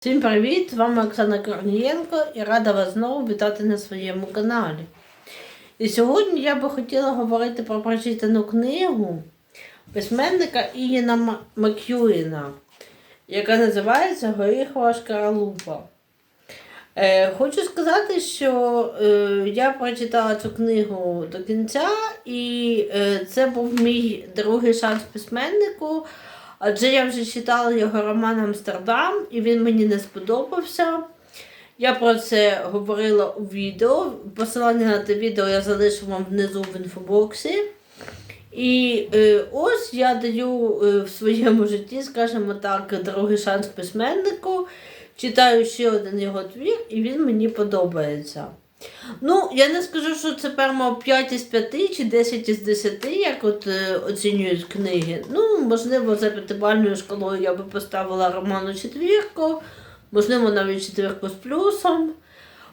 Всім привіт! З вами Оксана Корнієнко і рада вас знову вітати на своєму каналі. І сьогодні я би хотіла говорити про прочитану книгу письменника Ієна Ма- Мак'юїна, яка називається Горіхова шкаралупа. Е, хочу сказати, що е, я прочитала цю книгу до кінця, і е, це був мій другий шанс письменнику. Адже я вже читала його роман Амстердам, і він мені не сподобався. Я про це говорила у відео. Посилання на те відео я залишу вам внизу в інфобоксі. І е, ось я даю е, в своєму житті, скажімо так, другий шанс письменнику. Читаю ще один його твір, і він мені подобається. Ну, я не скажу, що це прямо 5 із 5 чи 10 із 10, як от е, оцінюють книги. Ну, можливо, за п'ятибальною шкалою я би поставила роману четвірку, можливо, навіть четвірку з плюсом.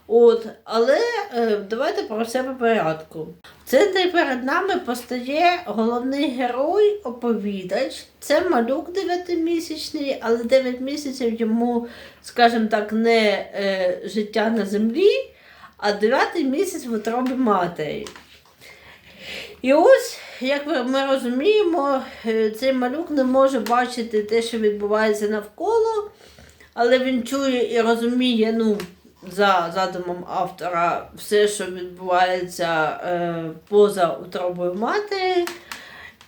От, але е, давайте про все по порядку. Це де перед нами постає головний герой, оповідач. Це малюк 9-місячний, але 9 місяців йому, скажімо так, не е, життя на землі, а 9 місяць в утробі матері. І ось, як ми розуміємо, е, цей малюк не може бачити те, що відбувається навколо, але він чує і розуміє, ну, за задумом автора, все, що відбувається е, поза утробою матері,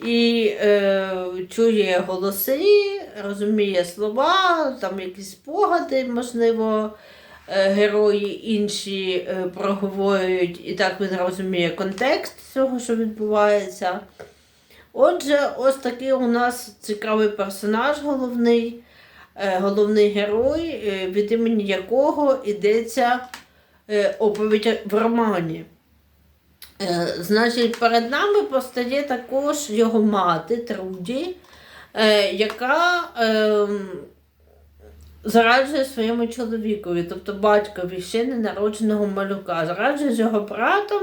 і е, чує голоси, розуміє слова, там якісь спогади, можливо, герої інші е, проговорюють, і так він розуміє контекст цього, що відбувається. Отже, ось такий у нас цікавий персонаж головний, е, головний герой, е, від імені якого йдеться е, оповідь в романі. Е, Значить, перед нами постає також його мати Труді, е, яка ем, зараджує своєму чоловікові, тобто батькові ще ненародженого малюка, зараджує з його братом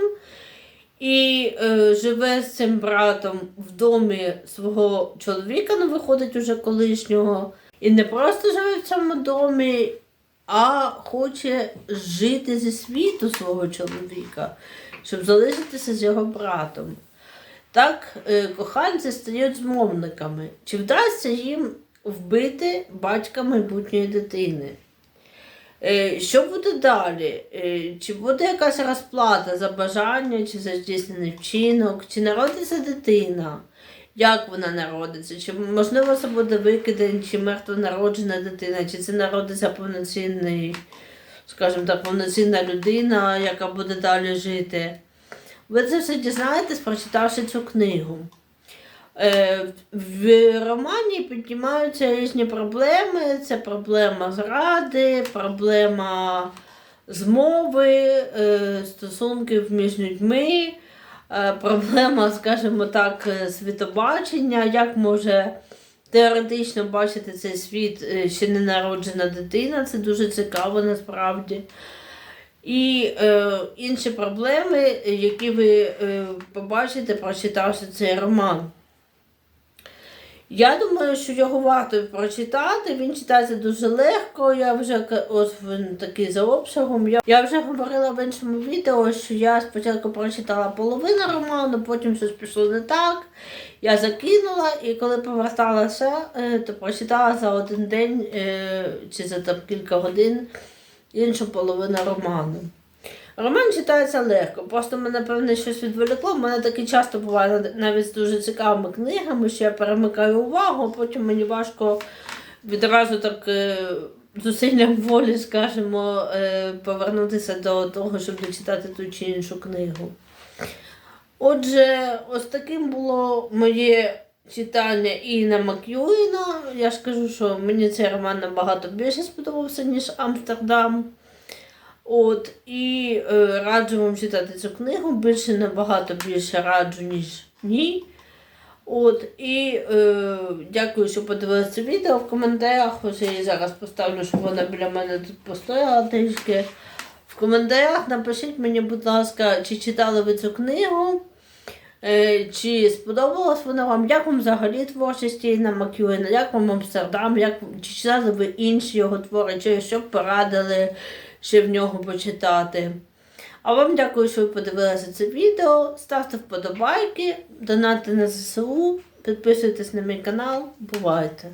і е, живе з цим братом в домі свого чоловіка, ну виходить уже колишнього. І не просто живе в цьому домі, а хоче жити зі світу свого чоловіка, щоб залишитися з його братом. Так, е, коханці стають змовниками. Чи вдасться їм вбити батька майбутньої дитини? Е, Що буде далі? Е, Чи буде якась розплата за бажання, чи за здійснений вчинок, чи народиться дитина? Як вона народиться? Чи можливо це буде викидень, чи мертвонароджена дитина, чи це народиться повноцінний, скажімо так, повноцінна людина, яка буде далі жити? Ви це все дізнаєтесь, прочитавши цю книгу. Е, В романі піднімаються різні проблеми. Це проблема зради, проблема змови, е, стосунків між людьми, е, проблема, скажімо так, світобачення, як може теоретично бачити цей світ ще не народжена дитина. Це дуже цікаво насправді. І е, інші проблеми, які ви е, побачите, прочитавши цей роман. Я думаю, що його варто прочитати. Він читається дуже легко. Я вже ось він такий за обсягом. Я, я вже говорила в іншому відео, що я спочатку прочитала половину роману, потім щось пішло не так. Я закинула і коли поверталася, е, то прочитала за один день е, чи за там кілька годин іншу половину роману. Роман читається легко, просто мене певне щось відволікло. У мене таке часто буває навіть з дуже цікавими книгами, що я перемикаю увагу, а потім мені важко відразу так е, зусиллям волі, скажімо, е, повернутися до того, щоб дочитати ту чи іншу книгу. Отже, ось таким було моє читання Іна Мак'юїна. Я ж кажу, що мені цей роман набагато більше сподобався, ніж Амстердам. От, і е, раджу вам читати цю книгу, більше набагато більше раджу, ніж ні. От, і е, дякую, що подивилися це відео в коментарях. Ось я її зараз поставлю, щоб вона біля мене тут постояла трішки. В коментарях напишіть мені, будь ласка, чи читали ви цю книгу. Е, Чи сподобалось воно вам? Як вам взагалі творчість Стівена Макюена? Як вам Амстердам? Як, чи читали ви інші його твори? Чи що порадили ще в нього почитати? А вам дякую, що ви подивилися це відео. Ставте вподобайки, донати на ЗСУ, підписуйтесь на мій канал. Бувайте!